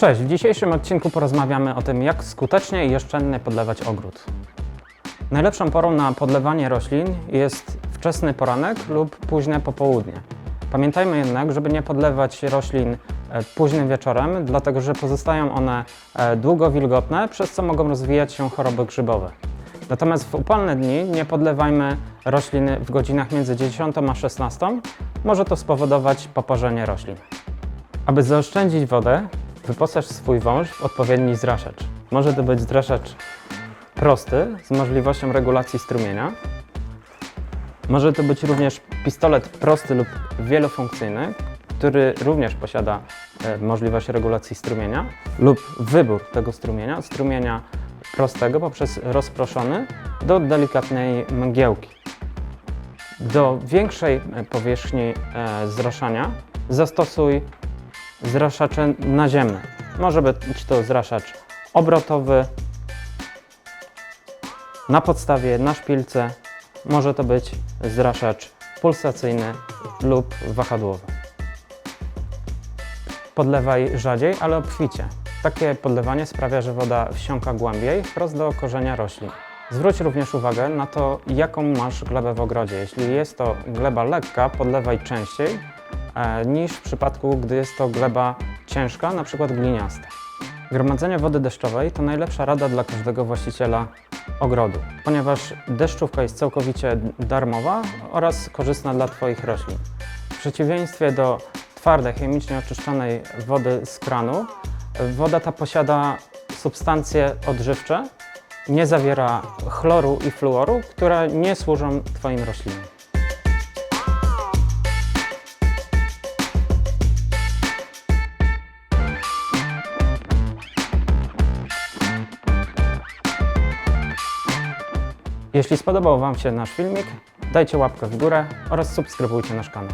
Cześć, w dzisiejszym odcinku porozmawiamy o tym, jak skutecznie i oszczędnie podlewać ogród. Najlepszą porą na podlewanie roślin jest wczesny poranek lub późne popołudnie. Pamiętajmy jednak, żeby nie podlewać roślin e, późnym wieczorem, dlatego że pozostają one e, długo wilgotne, przez co mogą rozwijać się choroby grzybowe. Natomiast w upalne dni nie podlewajmy roślin w godzinach między 10 a 16. Może to spowodować poparzenie roślin. Aby zaoszczędzić wodę, wyposaż swój wąż w odpowiedni zraszacz. Może to być zraszacz prosty z możliwością regulacji strumienia. Może to być również pistolet prosty lub wielofunkcyjny, który również posiada e, możliwość regulacji strumienia lub wybór tego strumienia, strumienia prostego poprzez rozproszony do delikatnej mgiełki. Do większej powierzchni e, zraszania zastosuj zraszacze naziemne. Może być to zraszacz obrotowy, na podstawie, na szpilce. Może to być zraszacz pulsacyjny lub wahadłowy. Podlewaj rzadziej, ale obficie. Takie podlewanie sprawia, że woda wsiąka głębiej, wprost do korzenia roślin. Zwróć również uwagę na to, jaką masz glebę w ogrodzie. Jeśli jest to gleba lekka, podlewaj częściej niż w przypadku, gdy jest to gleba ciężka, na przykład gliniasta. Gromadzenie wody deszczowej to najlepsza rada dla każdego właściciela ogrodu, ponieważ deszczówka jest całkowicie darmowa oraz korzystna dla Twoich roślin. W przeciwieństwie do twardej, chemicznie oczyszczonej wody z kranu, woda ta posiada substancje odżywcze, nie zawiera chloru i fluoru, które nie służą Twoim roślinom. Jeśli spodobał Wam się nasz filmik, dajcie łapkę w górę oraz subskrybujcie nasz kanał.